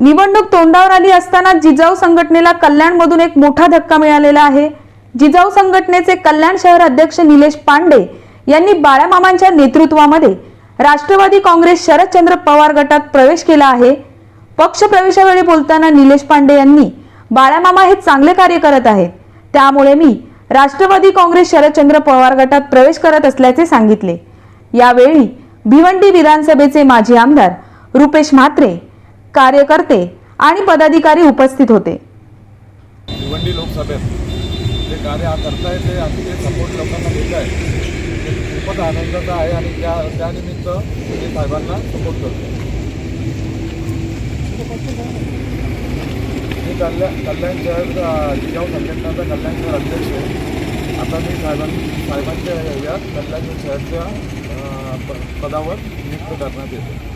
निवडणूक तोंडावर आली असताना जिजाऊ संघटनेला कल्याणमधून एक मोठा धक्का मिळालेला आहे. जिजाऊ संघटनेचे कल्याण शहर अध्यक्ष निलेश पांडे यांनी बाळामामांच्या नेतृत्वामध्ये राष्ट्रवादी काँग्रेस शरदचंद्र पवार गटात प्रवेश केला आहे. पक्ष प्रवेशावेळी बोलताना निलेश पांडे यांनी बाळामामा हे चांगले कार्य करत आहेत. त्यामुळे मी राष्ट्रवादी काँग्रेस शरदचंद्र पवार गटात प्रवेश करत असल्याचे सांगितले. यावेळी भिवंडी विधानसभेचे माजी आमदार रुपेश म्हात्रे कार्यकर्ते आणि पदाधिकारी उपस्थित होते. भिवंडी लोकसभेत जे कार्य हा करताय ते अतिशय सपोर्ट लोकांना देत आहे. ते खूपच आनंदाचं आहे आणि त्या त्यानिमित्त ते साहेबांना सपोर्ट करतो. मी कल्याण कल्याण शहर जिजाऊ संघटनाचा कल्याण शहर अध्यक्ष आहे. आता मी साहेबां साहेबांच्या यात कल्याण शहरच्या पदावर नियुक्त करण्यात येतो.